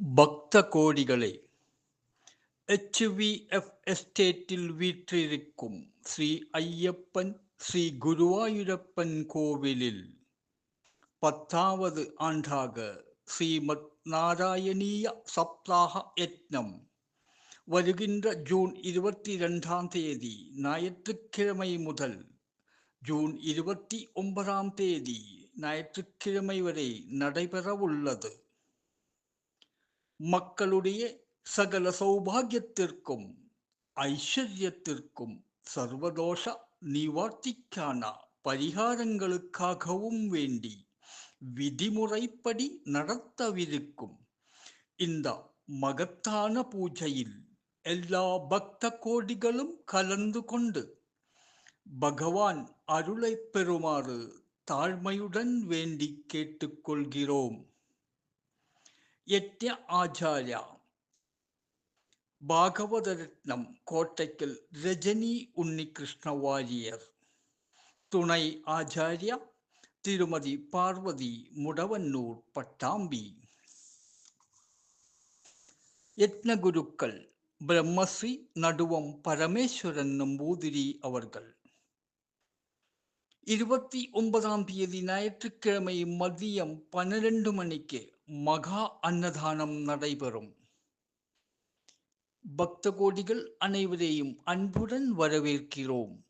ഭക്തകോടികളെ H V F എസ്റ്റേറ്റിൽ വീട്ടിരിക്കും ശ്രീ അയ്യപ്പൻ ശ്രീ ഗുരുവായൂരപ്പൻ കോവിലിൽ. പത്താവത് ആണ്ടാക ശ്രീമദ് നാരായണീയ സപ്താഹ യജ്ഞം വരുകിன்ற ജൂൺ ഇരുപത്തിരണ്ടാം തീയതി ഞായറ്റുക്കിഴമ മുതൽ ജൂൺ ഇരുപത്തി ഒമ്പതാം തീയതി ഞായറ്റുക്കിഴമ വരെ നടപെറവുള്ളത് மக்களுடைய சகல சௌபாகியத்திற்கும் ஐஸ்வர்யத்திற்கும் சர்வதோஷ நிவார்த்திக்கான பரிகாரங்களுக்காகவும் வேண்டி விதிமுறைப்படி நடத்தவிருக்கும். இந்த மகத்தான பூஜையில் எல்லா பக்த கோடிகளும் கலந்து கொண்டு பகவான் அருளை பெறுமாறு தாழ்மையுடன் வேண்டி கேட்டுக்கொள்கிறோம் യജ്ഞ ആചാര്യ ഭാഗവതരത്നം കോട്ടയ്ക്കൽ രജനി ഉണ്ണികൃഷ്ണ വാര്യർ തുണൈ ആചാര്യ തിരുമതി പാർവതി മുടവന്നൂർ പട്ടാമ്പി യജ്ഞഗുരുക്കൾ ബ്രഹ്മശ്രീ നടുവം പരമേശ്വരൻ നമ്പൂതിരി അവർകൾ இருபத்தி ஒன்பதாம் தேதி ஞாயிற்றுக்கிழமை மதியம் பன்னிரண்டு மணிக்கு மகா அன்னதானம் நடைபெறும். பக்த கோடிகள் அனைவரையும் அன்புடன் வரவேற்கிறோம்.